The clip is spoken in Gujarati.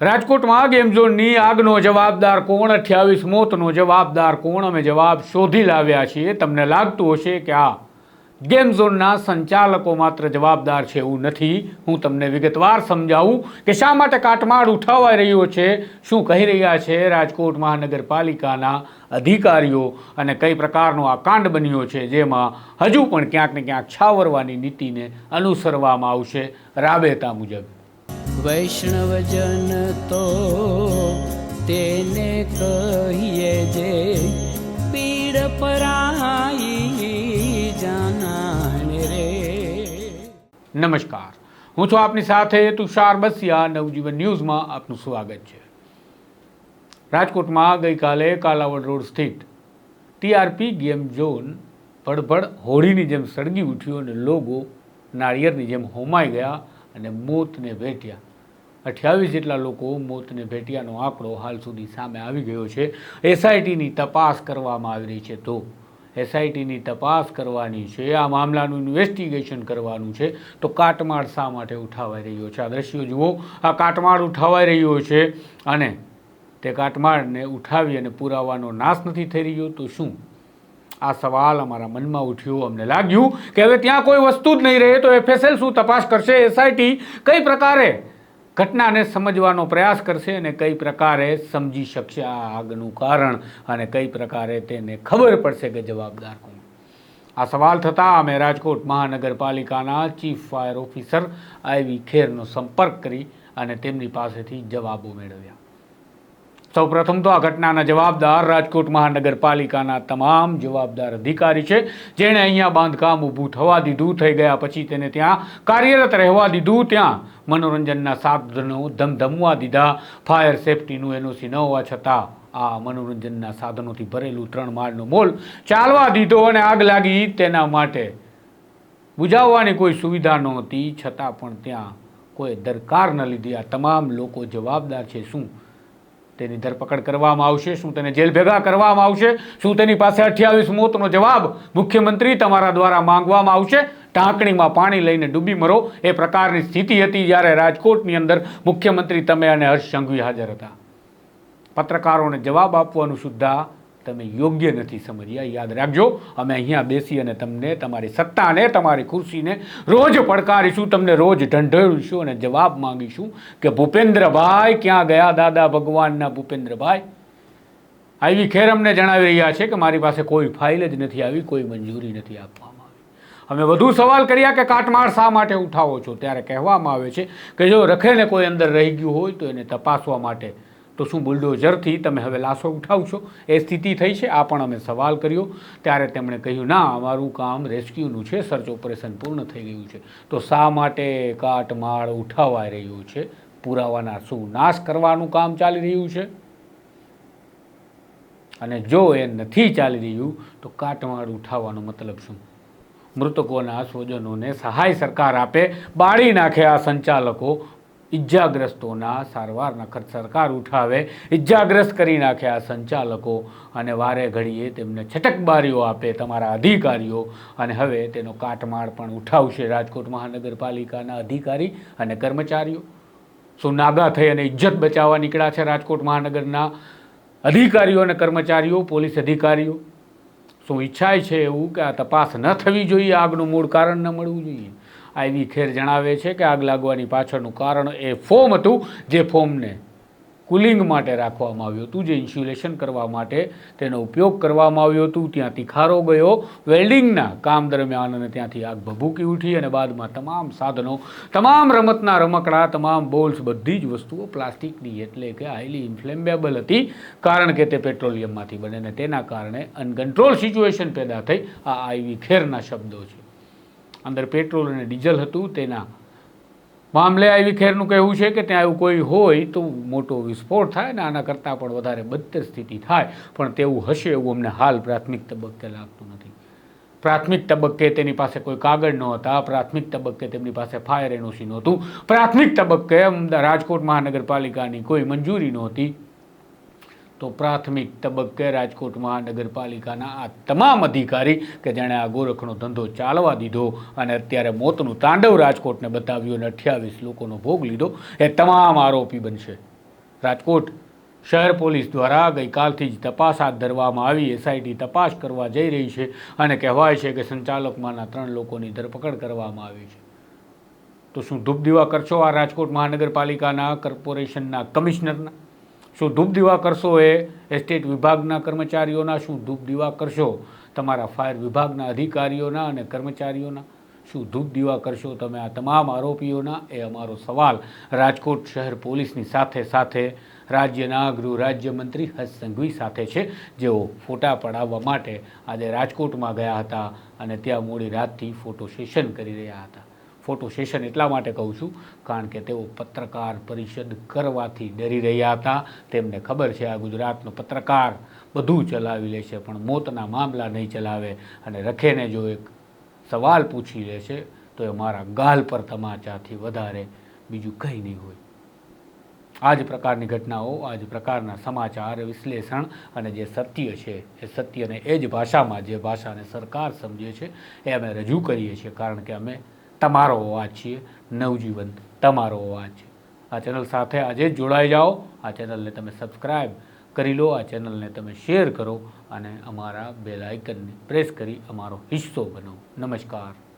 રાજકોટમાં ગેમ ઝોનની આગનો જવાબદાર કોણ? અઠ્યાવીસ મોતનો જવાબદાર કોણ? અમે જવાબ શોધી લાવ્યા છીએ. તમને લાગતું હશે કે આ ગેમ ઝોનના સંચાલકો માત્ર જવાબદાર છે એવું નથી. હું તમને વિગતવાર સમજાવું કે શા માટે કાટમાળ ઉઠાવાઈ રહ્યો છે, શું કહી રહ્યા છે રાજકોટ મહાનગરપાલિકાના અધિકારીઓ અને કઈ પ્રકારનો આ કાંડ બન્યો છે, જેમાં હજુ પણ ક્યાંક ને ક્યાંક છાવરવાની નીતિને અનુસરવામાં આવશે. રાબેતા મુજબ. વૈષ્ણવજન તો તેને કહીએ જે પીડ પરાઈ જાનાને રે. નમસ્કાર. હું છું આપની સાથે તુષાર બસિયા, નવજીવન ન્યૂઝમાં આપનું સ્વાગત છે. રાજકોટમાં ગઈકાલે કાલાવડ રોડ સ્થિત ટીઆરપી ગેમ ઝોન ભડભડ હોળીની જેમ સળગી ઉઠ્યું અને લોકો નાળિયેરની જેમ હોમાઈ ગયા અને મોતને ભેટ્યા. અઠ્યાવીસ જેટલા લોકો મોતને ભેટ્યાનો આંકડો હાલ સુધી સામે આવી ગયો છે. એસઆઈટીની તપાસ કરવામાં આવી રહી છે તો એસઆઈટીની તપાસ કરવાની છે, આ મામલાનું ઇન્વેસ્ટિગેશન કરવાનું છે, તો કાટમાળ શા માટે ઉઠાવાઈ રહ્યો છે? આ દ્રશ્યો જુઓ, આ કાટમાળ ઉઠાવાઈ રહ્યો છે અને તે કાટમાળને ઉઠાવી અને પુરાવાનો નાશ નથી થઈ રહ્યો, તો શું? આ સવાલ અમારા મનમાં ઉઠ્યો, અમને લાગ્યું કે હવે ત્યાં કોઈ વસ્તુ જ નહીં રહે, તો એફએસએલ શું તપાસ કરશે? એસઆઈટી કઈ પ્રકારે ઘટનાને સમજવાનો પ્રયાસ કરશે અને કઈ પ્રકારે સમજી શકશે આ આગનું કારણ અને કઈ પ્રકારે તેને ખબર પડશે કે જવાબદાર કોણ. આ સવાલ થતાં અમે રાજકોટ મહાનગરપાલિકાના ચીફ ફાયર ઓફિસર આઈવી ખેરનો સંપર્ક કરી અને તેમની પાસેથી જવાબો મેળવ્યા. સૌપ્રથમ તો આ ઘટનાના જવાબદાર રાજકોટ મહાનગરપાલિકાના તમામ જવાબદાર અધિકારી છે. જેણે અહીંયા બાંધકામ ઊભું થવા દીધું, થઈ ગયા પછી તેને ત્યાં કાર્યરત રહેવા દીધું. ત્યાં મનોરંજનના સાધનો ધમધમવા દીધા. ફાયર સેફટીનું એનઓસી ન હોવા છતાં આ મનોરંજનના સાધનોથી ભરેલું ત્રણ માળનો મોલ ચાલવા દીધો અને આગ લાગી. તેના માટે બુજાવવાની કોઈ સુવિધા નહોતી. છતાં પણ ત્યાં કોઈ દરકાર ન લીધી. આ તમામ લોકો જવાબદાર છે. શું તેની ધરપકડ કરવામાં આવશે, શું તેને જેલ ભેગા કરવામાં આવશે, શું તેની પાસે અઠ્યાવીસ મોતનો જવાબ મુખ્યમંત્રી તમારા દ્વારા માંગવામાં આવશે? ટાંકણીમાં પાણી લઈને ડૂબી મરો. એ પ્રકારની સ્થિતિ હતી જ્યારે રાજકોટની અંદર મુખ્યમંત્રી તમે અને હર્ષ સંઘવી હાજર હતા. પત્રકારોને જવાબ આપવાનું સુદ્ધા તમે યોગ્ય નથી સમજ્યા, યાદ રાખજો. અમે અહીંયા બેસી અને તમને તમારી સત્તાને તમારી ખુરશીને રોજ પડકારીશું, તમને રોજ ઢંઢળીશું અને જવાબ માંગીશું કે ભૂપેન્દ્રભાઈ ક્યાં ગયા? દાદા ભગવાનના ભૂપેન્દ્રભાઈ. આવી ખેર અમને જણાવી રહ્યા છે કે મારી પાસે કોઈ ફાઇલ જ નથી આવી, કોઈ મંજૂરી નથી આપવામાં અમે વધુ સવાલ કર્યા કે કાટમાળ શા માટે ઉઠાવો છો? ત્યારે કહેવામાં આવે છે કે જો રખેને કોઈ અંદર રહી ગયું હોય તો એને તપાસવા માટે તો શું બુલડોઝરથી તમે હવે લાશો ઉઠાવશો? એ સ્થિતિ થઈ છે, આ પણ અમે સવાલ કર્યો. ત્યારે તેમણે કહ્યું, ના, અમારું કામ રેસ્ક્યુનું છે, સર્ચ ઓપરેશન પૂર્ણ થઈ ગયું છે. તો શા માટે કાટમાળ ઉઠાવાઈ રહ્યું છે? પુરાવાના શું નાશ કરવાનું કામ ચાલી રહ્યું છે? અને જો એ નથી ચાલી રહ્યું, તો કાટમાળ ઉઠાવવાનો મતલબ શું? મૃતકોના સ્વજનોને સહાય સરકાર આપે. બાળી નાખે આ સંચાલકો. ઇજાગ્રસ્તોના સારવારના ખર્ચ સરકાર ઉઠાવે, ઈજાગ્રસ્ત કરી નાખે આ સંચાલકો અને વારે ઘડીએ તેમને છટકબારીઓ આપે તમારા અધિકારીઓ અને હવે તેનો કાટમાળ પણ ઉઠાવશે રાજકોટ મહાનગરપાલિકાના અધિકારી અને કર્મચારીઓ. શું નાગા થઈ અને ઇજ્જત બચાવવા નીકળ્યા છે રાજકોટ મહાનગરના અધિકારીઓ અને કર્મચારીઓ, પોલીસ અધિકારીઓ? શું ઈચ્છાય છે એવું કે આ તપાસ ન થવી જોઈએ, આગનું મૂળ કારણ ન મળવું જોઈએ? આઈવી ખેર જણાવે છે કે આગ લાગવાની પાછળનું કારણ એ ફોમ હતું, જે ફોમને કુલિંગ માટે રાખવામાં આવ્યું હતું, જે ઇન્સ્યુલેશન કરવા માટે તેનો ઉપયોગ કરવામાં આવ્યો હતું. ત્યાં તિખારો ગયો. વેલ્ડિંગના કામ દરમિયાન અને ત્યાંથી આગ ભભૂકી ઉઠી અને બાદમાં તમામ સાધનો, તમામ રમતના રમકડા, તમામ બોલ્સ, બધી જ વસ્તુઓ પ્લાસ્ટિકની એટલે કે હાઈલી ઇન્ફ્લેમેબલ હતી, કારણ કે તે પેટ્રોલિયમમાંથી બને અને તેના કારણે અનકન્ટ્રોલ સિચ્યુએશન પેદા થઈ. આ આઈવી ખેરના શબ્દો છે. અંદર પેટ્રોલ અને ડીઝલ હતું તેના મામલે આવી ખેરનું કહેવું છે કે ત્યાં એવું કોઈ હોય તો મોટો વિસ્ફોટ થાય ને આના કરતાં પણ વધારે બદતર સ્થિતિ થાય. પણ તેવું હશે એવું અમને હાલ પ્રાથમિક તબક્કે લાગતું નથી. પ્રાથમિક તબક્કે તેની પાસે કોઈ કાગળ નહોતા, પ્રાથમિક તબક્કે તેમની પાસે ફાયર એનઓસી નહોતું. પ્રાથમિક તબક્કે રાજકોટ મહાનગરપાલિકાની કોઈ મંજૂરી નહોતી. તો પ્રાથમિક તબક્કે રાજકોટ મહાનગરપાલિકાના આ તમામ અધિકારી કે જેણે આ ગોરખનો ધંધો ચાલવા દીધો અને અત્યારે મોતનું તાંડવ રાજકોટને બતાવ્યું અને અઠ્યાવીસ લોકોનો ભોગ લીધો, એ તમામ આરોપી બનશે. રાજકોટ શહેર પોલીસ દ્વારા ગઈકાલથી જ તપાસ હાથ ધરવામાં આવી એસઆઈટી તપાસ કરવા જઈ રહી છે અને કહેવાય છે કે સંચાલકમાંના ત્રણ લોકોની ધરપકડ કરવામાં આવી છે. તો શું ધૂપ દીવા કરશો આ રાજકોટ મહાનગરપાલિકાના કોર્પોરેશનના કમિશનરના? શું ધૂપ દીવા કરશો એ એસ્ટેટ વિભાગના કર્મચારીઓના? શું ધૂપ દીવા કરશો તમારા ફાયર વિભાગના અધિકારીઓના અને કર્મચારીઓના? શું ધૂપ દીવા કરશો તમે આ તમામ આરોપીઓના? એ અમારો સવાલ. રાજકોટ શહેર પોલીસની સાથે સાથે રાજ્યના ગૃહ રાજ્યમંત્રી હર્ષ સંઘવી સાથે છે. જેઓ ફોટા પડાવવા માટે આજે રાજકોટમાં ગયા હતા અને ત્યાં મોડી રાતથી ફોટો સેશન કરી રહ્યા હતા. ફોટો સેશન એટલા માટે કહું છું, કારણ કે તેઓ પત્રકાર પરિષદ કરવાથી ડરી રહ્યા હતા. તેમને ખબર છે આ ગુજરાતનો પત્રકાર બધું ચલાવી લે છે પણ મોતના મામલા નહીં ચલાવે. અને રખેને જો એક સવાલ પૂછી લે છે તો એ મારા ગાલ પર તમાચાથી વધારે બીજું કંઈ નહીં હોય. આ જ પ્રકારની ઘટનાઓ, આ જ પ્રકારના સમાચાર, વિશ્લેષણ અને જે સત્ય છે, એ સત્યને એ જ ભાષામાં, જે ભાષાને સરકાર સમજે છે, એ અમે રજૂ કરીએ છીએ, કારણ કે અમે તમારો અવાજ છીએ નવજીવન તમારો અવાજ છે. આ ચેનલ સાથે આજે જ જોડાઈ જાઓ, આ ચેનલને તમે સબસ્ક્રાઈબ કરી લો, આ ચેનલને તમે શેર કરો અને અમારા બેલાઇકનને પ્રેસ કરી અમારો હિસ્સો બનો નમસ્કાર.